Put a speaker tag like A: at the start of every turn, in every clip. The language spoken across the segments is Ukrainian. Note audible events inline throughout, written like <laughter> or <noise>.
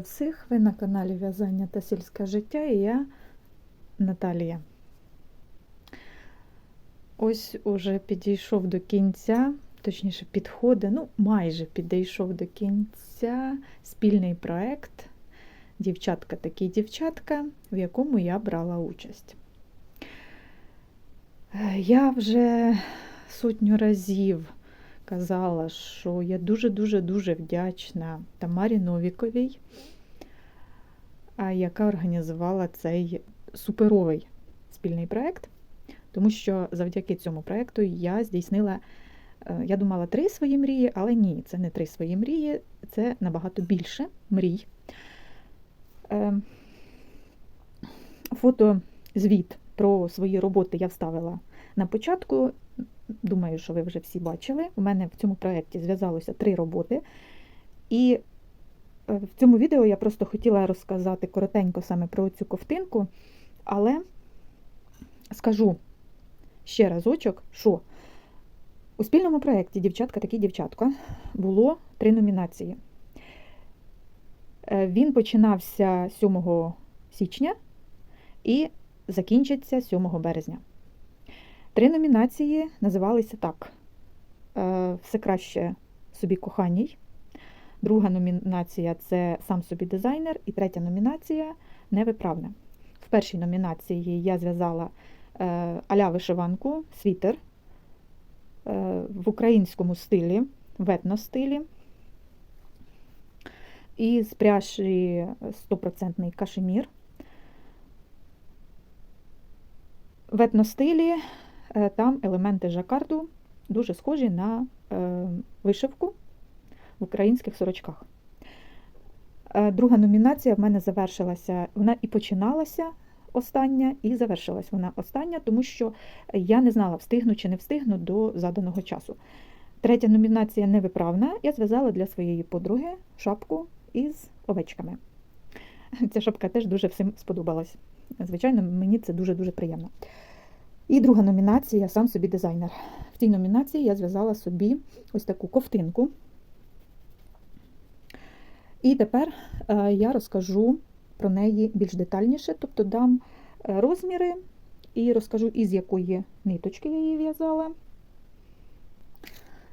A: Всіх! Ви на каналі В'язання та сільське життя і я Наталія. Ось уже підійшов до кінця, точніше, підходить, ну, майже підійшов до кінця спільний проект Дівчатка такі дівчатка, в якому я брала участь. Е, Я вже сотню разів казала, що я дуже-дуже-дуже вдячна Тамарі Новіковій, яка організувала цей суперовий спільний проєкт, тому що завдяки цьому проєкту я здійснила, е, я думала, три свої мрії, але ні, це не три свої мрії, це набагато більше мрій. Е, Фотозвіт про свої роботи я вставила на початку. Думаю, що ви вже всі бачили. У мене в цьому проєкті зв'язалося три роботи. І е, в цьому відео я просто хотіла розказати коротенько саме про цю ковтинку, але скажу ще разочок, що у спільному проєкті Дівчатка такі дівчатка було три номінації. Е, Він починався 7 січня і закінчиться 7 березня. Три номінації називалися так: Е, Все краще собі коханій. Друга номінація це сам собі дизайнер. І третя номінація невиправне. В першій номінації я зв'язала е, аля вишиванку, світер е, в українському стилі, в етностилі. І з пряжі 100% кашемір. В етностилі там елементи жакарду дуже схожі на е, вишивку в українських сорочках. Е, Друга номінація в мене завершилася, вона і починалася остання, і завершилась вона остання, тому що я не знала, встигну чи не встигну до заданого часу. Третя номінація невиправна. Я зв'язала для своєї подруги шапку із овечками. Ця шапка теж дуже всім сподобалась. Звичайно, мені це дуже-дуже приємно. І друга номінація сам собі дизайнер. В цій номінації я зв'язала собі ось таку ковтинку. І тепер е, я розкажу про неї більш детальніше, тобто дам е, розміри і розкажу, із якої ниточки я її в'язала,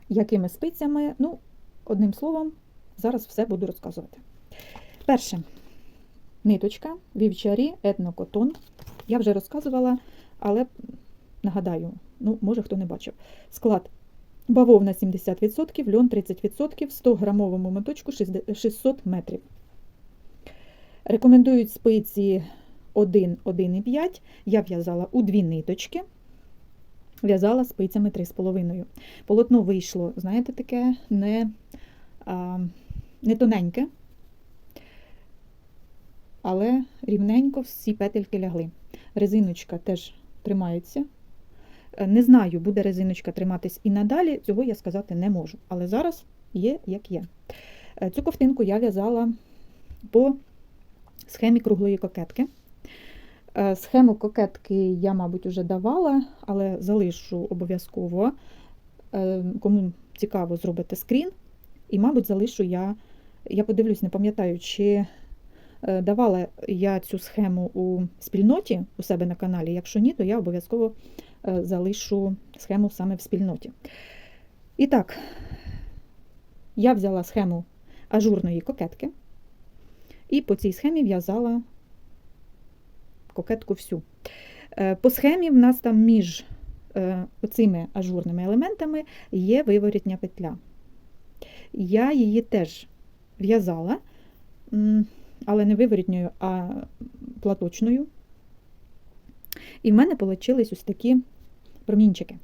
A: якими спицями. Ну, одним словом, зараз все буду розказувати. Перше, ниточка вівчарі етнокотон. Я вже розказувала, але нагадаю, ну, може хто не бачив. Склад бавовна 70%, льон 30%, в 100 грамовому моточку 600 метрів. Рекомендують спиці 1, 1,5. Я в'язала у дві ниточки, в'язала спицями 3,5. Полотно вийшло, знаєте, таке не, а, не тоненьке, але рівненько всі петельки лягли. Резиночка теж тримається. Е, Не знаю, буде резиночка триматись і надалі, цього я сказати не можу. Але зараз є, як є. Е, Цю ковтинку я в'язала по схемі круглої кокетки. Е, Схему кокетки я, мабуть, вже давала, але залишу обов'язково. Кому цікаво, зробити скрін. І, мабуть, залишу я, я подивлюсь, не пам'ятаю, чи давала я цю схему у спільноті у себе на каналі. Якщо ні, то я обов'язково е, залишу схему саме в спільноті. І так, я взяла схему ажурної кокетки, і по цій схемі в'язала кокетку всю. Е, По схемі в нас там між е, оцими ажурними елементами є виворітня петля. Я її теж в'язала, але не виворітньою, а платочною. І в мене вийшли ось такі промінчики.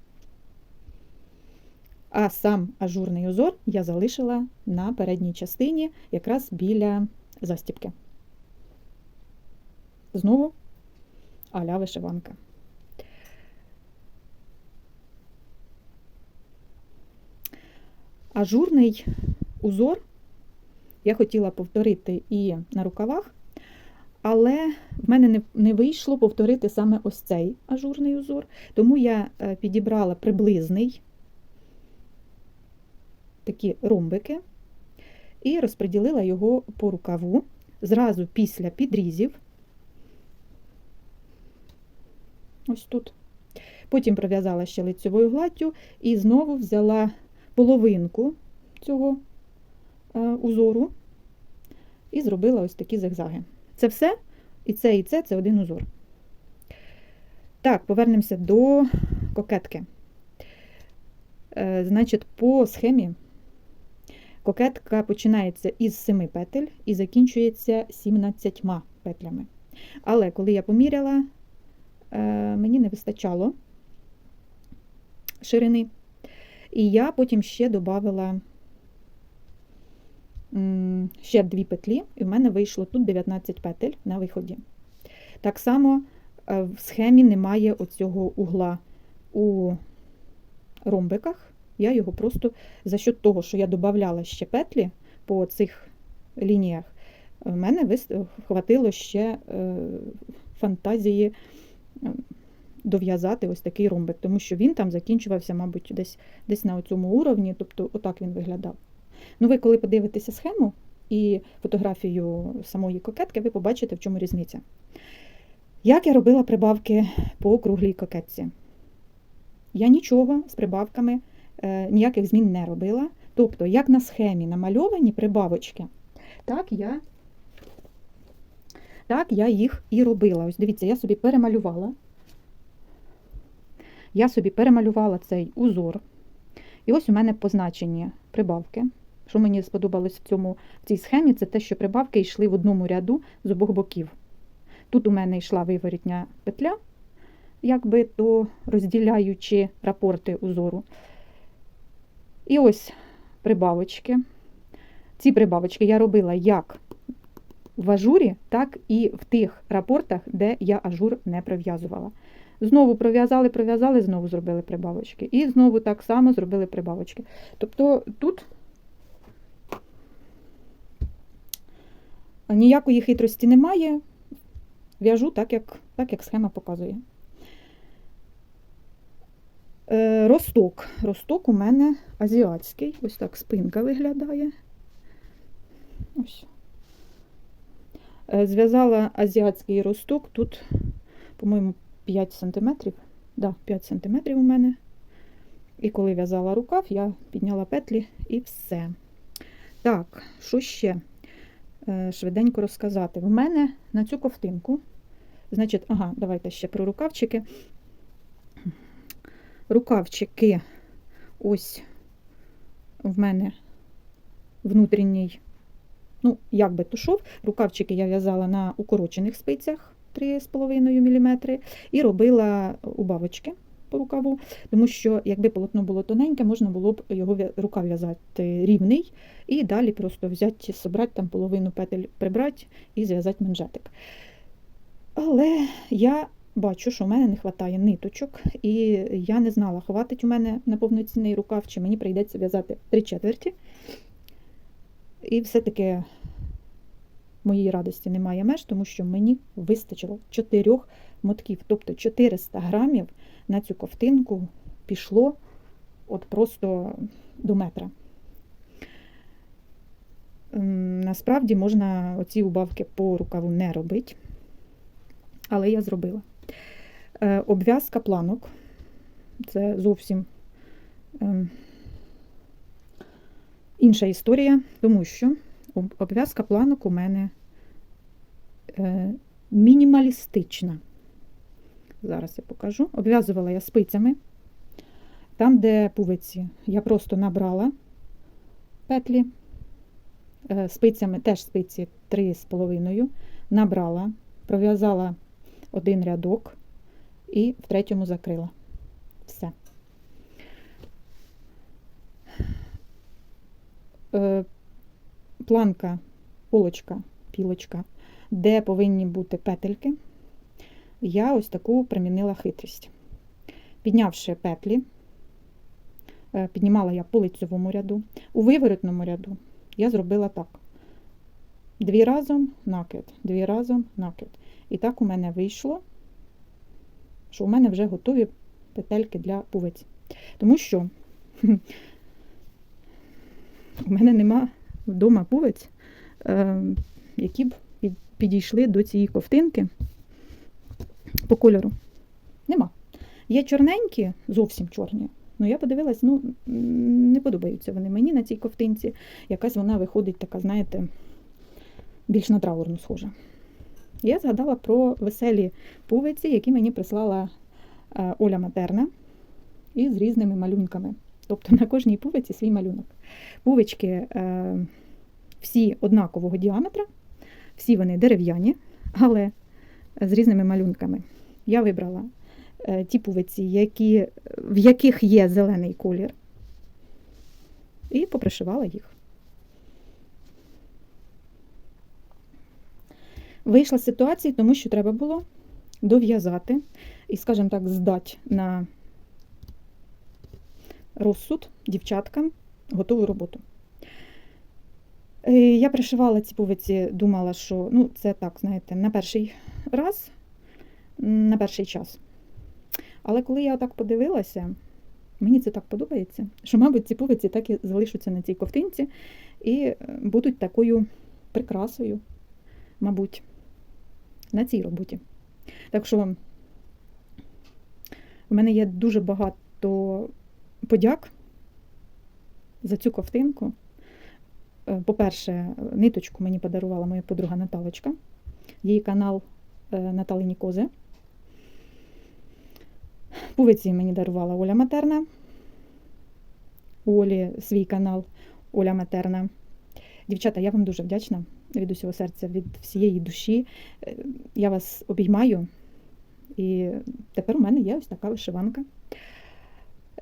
A: А сам ажурний узор я залишила на передній частині, якраз біля застіпки. Знову аля вишиванка. Ажурний узор я хотіла повторити і на рукавах, але в мене не, вийшло повторити саме ось цей ажурний узор, тому я е, підібрала приблизний такі ромбики і розподілила його по рукаву зразу після підрізів. Ось тут. Потім пров'язала ще лицьовою гладдю і знову взяла половинку цього узору і зробила ось такі зигзаги. Це все, і це, і це це один узор. Так, повернемося до кокетки. Е, Значить, по схемі кокетка починається із 7 петель і закінчується 17 петлями. Але коли я поміряла, е, мені не вистачало ширини. І я потім ще додала ще дві петлі, і в мене вийшло тут 19 петель на виході. Так само е, в схемі немає оцього угла у ромбиках. Я його просто за счет того, що я додавала ще петлі по цих лініях, в мене хватило ще е, фантазії е, дов'язати ось такий ромбик, тому що він там закінчувався, мабуть, десь десь на цьому уровні, тобто отак він виглядав. Ну, ви, коли подивитеся схему і фотографію самої кокетки, ви побачите, в чому різниця. Як я робила прибавки по круглій кокетці? Я нічого з прибавками, е, ніяких змін не робила. Тобто, як на схемі намальовані прибавочки, так я так я їх і робила. Ось дивіться, я собі перемалювала. Я собі перемалювала цей узор. І ось у мене позначені прибавки. Що мені сподобалось в цьому, в цій схемі, це те, що прибавки йшли в одному ряду з обох боків. Тут у мене йшла виворітня петля, якби то розділяючи рапорти узору. І ось прибавочки. Ці прибавочки я робила як в ажурі, так і в тих рапортах, де я ажур не пров'язувала. Знову пров'язали, пров'язали, знову зробили прибавочки. І знову так само зробили прибавочки. Тобто тут ніякої хитрості немає. В'яжу так, як, так, як схема показує. Е, росток. Росток у мене азіатський. Ось так спинка виглядає. Ось. Е, зв'язала азіатський росток. Тут, по-моєму, 5 см. Да, 5 см у мене. І коли в'язала рукав, я підняла петлі і все. Так, що ще швиденько розказати? В мене на цю ковтинку, значить, ага, давайте ще про рукавчики. Рукавчики, ось в мене внутрішній, ну, як би тушов, рукавчики я в'язала на укорочених спицях. 3,5 мм, і робила убавочки по рукаву, тому що, якби полотно було тоненьке, можна було б його рукав в'язати рівний, і далі просто взяти, собрати там половину петель прибрати і зв'язати манжетик. Але я бачу, що в мене не вистачає ниточок, і я не знала, хватить у мене на повноцінний рукав, чи мені прийдеться в'язати три четверті. І все-таки моїй радості немає меж, тому що мені вистачило 4 мотків, тобто 400 грамів на цю ковтинку пішло от просто до метра. Насправді можна оці убавки по рукаву не робити, але я зробила. Е, обв'язка планок це зовсім ем, інша історія, тому що обв'язка планок у мене е, мінімалістична. Зараз я покажу. Обв'язувала я спицями. Там, де пувиці, я просто набрала петлі, е, спицями, теж спиці 3,5, набрала, пров'язала один рядок і в третьому закрила. Все. Планка, полочка, пілочка, де повинні бути петельки, я ось таку примінила хитрість. Піднявши петлі, е, піднімала я по лицьовому ряду. У виворотному ряду я зробила так: дві разом накид, дві разом накид. І так у мене вийшло, що у мене вже готові петельки для пувиць. Тому що у мене нема вдома пувець, е, які б підійшли до цієї ковтинки по кольору. Нема. Є чорненькі, зовсім чорні. Ну, я подивилась, ну, не подобаються вони мені на цій ковтинці. Якась вона виходить така, знаєте, більш на траурну схожа. Я згадала про веселі пувиці, які мені прислала е, Оля Матерна і з різними малюнками. Тобто на кожній пувиці свій малюнок. Пувички е, всі однакового діаметра, всі вони дерев'яні, але з різними малюнками. Я вибрала е, ті пувиці, які, в яких є зелений колір, і попришивала їх. Вийшла з ситуації, тому що треба було дов'язати і, скажімо так, здати на розсуд дівчаткам готову роботу. Е, Я пришивала ці пувиці, думала, що ну, це так, знаєте, на перший раз, на перший час. Але коли я так подивилася, мені це так подобається, що, мабуть, ці пувиці так і залишаться на цій ковтинці і е, будуть такою прикрасою, мабуть, на цій роботі. Так що в мене є дуже багато подяк за цю ковтинку. Е, По-перше, ниточку мені подарувала моя подруга Наталочка, її канал е, Наталині Кози. Пувиці мені дарувала Оля Матерна. У Олі свій канал Оля Матерна. Дівчата, я вам дуже вдячна від усього серця, від всієї душі. Е, Я вас обіймаю. І тепер у мене є ось така вишиванка.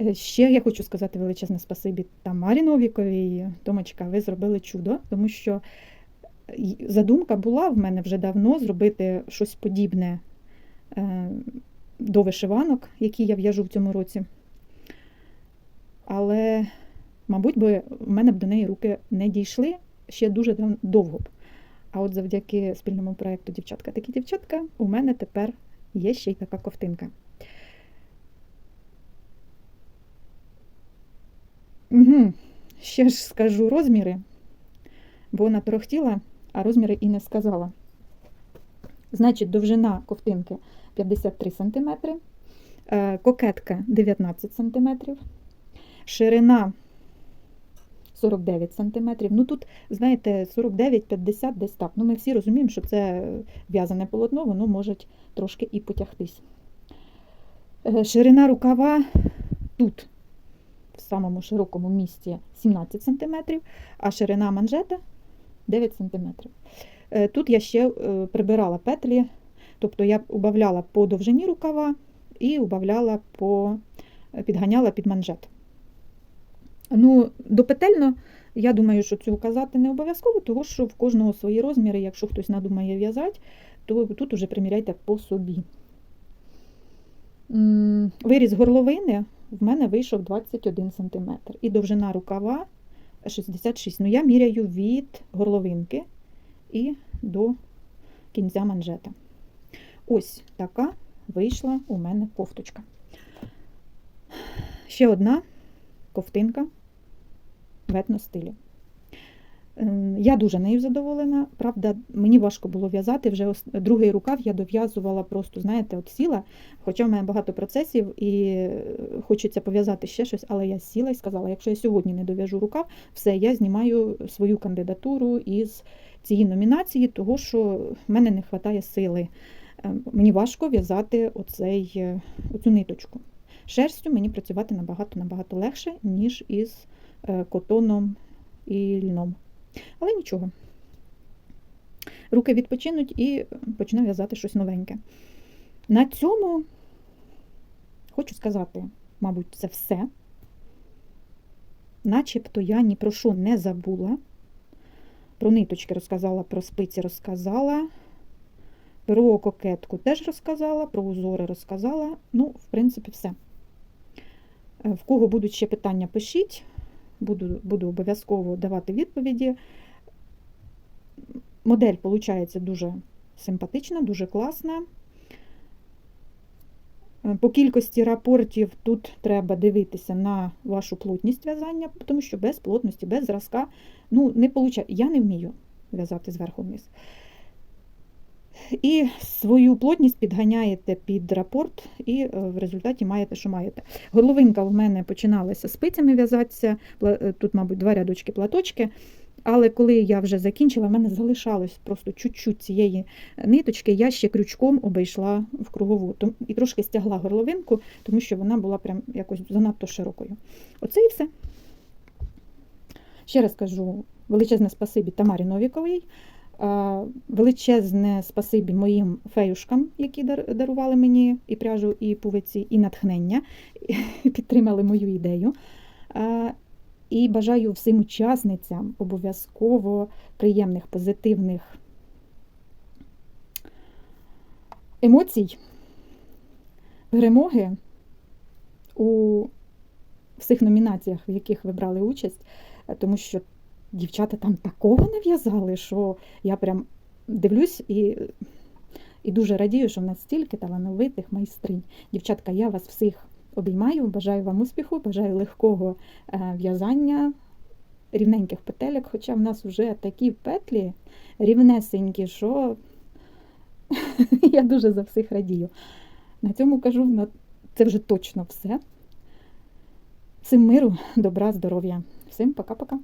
A: Е, Ще я хочу сказати величезне спасибі Тамарі Новіковій. Томочка, ви зробили чудо, тому що задумка була в мене вже давно зробити щось подібне е, до вишиванок, які я в'яжу в цьому році. Але, мабуть, би в мене б до неї руки не дійшли ще дуже довго б. А от завдяки спільному проєкту Дівчатка такі дівчатка, у мене тепер є ще й така ковтинка. Угу. Ще ж скажу розміри, бо вона торохтіла, а розміри і не сказала. Значить, довжина ковтинки 53 см, е, кокетка 19 см, ширина 49 см. Ну тут, знаєте, 49-50 десь так. Ну, ми всі розуміємо, що це в'язане полотно, воно може трошки і потягтись. Е, Ширина рукава тут, в самому широкому місці, 17 см, а ширина манжета 9 см. Тут я ще е, прибирала петлі, тобто я убавляла по довжині рукава і убавляла по, е, підганяла під манжет. Ну, допетельно, я думаю, що цього казати не обов'язково, тому що в кожного свої розміри, якщо хтось надумає в'язати, то тут уже приміряйте по собі. Виріз горловини в мене вийшов 21 см. І довжина рукава 66 Ну, я міряю від горловинки і до кінця манжета. Ось така вийшла у мене кофточка. Ще одна ковтинка в етностилі. Ем, Я дуже нею задоволена. Правда, мені важко було в'язати. Вже другий рукав я дов'язувала просто, знаєте, от сіла. Хоча в мене багато процесів і е, хочеться пов'язати ще щось, але я сіла і сказала, якщо я сьогодні не дов'яжу рукав, все, я знімаю свою кандидатуру із цієї номінації, того що в мене не вистачає сили. Ем, Мені важко в'язати е, оцю ниточку. Шерстю мені працювати набагато-набагато легше, ніж із е, котоном і льном. Але нічого. Руки відпочинуть і почну в'язати щось новеньке. На цьому хочу сказати, мабуть, це все. Начебто я ні про що не забула. Про ниточки розказала, про спиці розказала, про кокетку теж розказала, про узори розказала. Ну, в принципі, все. Е, В кого будуть ще питання, пишіть. Буду, буду обов'язково давати відповіді. Модель, виходить, дуже симпатична, дуже класна. Е, По кількості рапортів тут треба дивитися на вашу плотність в'язання, тому що без плотності, без зразка, ну, не виходить. Я не вмію в'язати зверху вниз. І свою плотність підганяєте під рапорт, і е, в результаті маєте, що маєте. Горловинка в мене починалася спицями в'язатися, е, тут, мабуть, два рядочки платочки. Але коли я вже закінчила, в мене залишалось просто чуть-чуть цієї ниточки, я ще крючком обійшла в кругову і трошки стягла горловинку, тому що вона була прям якось занадто широкою. Оце і все. Ще раз кажу величезне спасибі Тамарі Новіковій. Величезне спасибі моїм феюшкам, які дарували мені і пряжу, і пувиці, і натхнення, підтримали мою ідею. І бажаю всім учасницям обов'язково приємних, позитивних емоцій, перемоги у всіх номінаціях, в яких ви брали участь, тому що дівчата там такого нав'язали, що я прям дивлюсь і, і дуже радію, що в нас стільки талановитих майстринь. Дівчатка, я вас всіх обіймаю, бажаю вам успіху, бажаю легкого е, в'язання, рівненьких петелек, хоча в нас вже такі петлі рівнесенькі, що <laughs> я дуже за всіх радію. На цьому кажу, це вже точно все. Всім миру, добра, здоров'я. Всім пока-пока.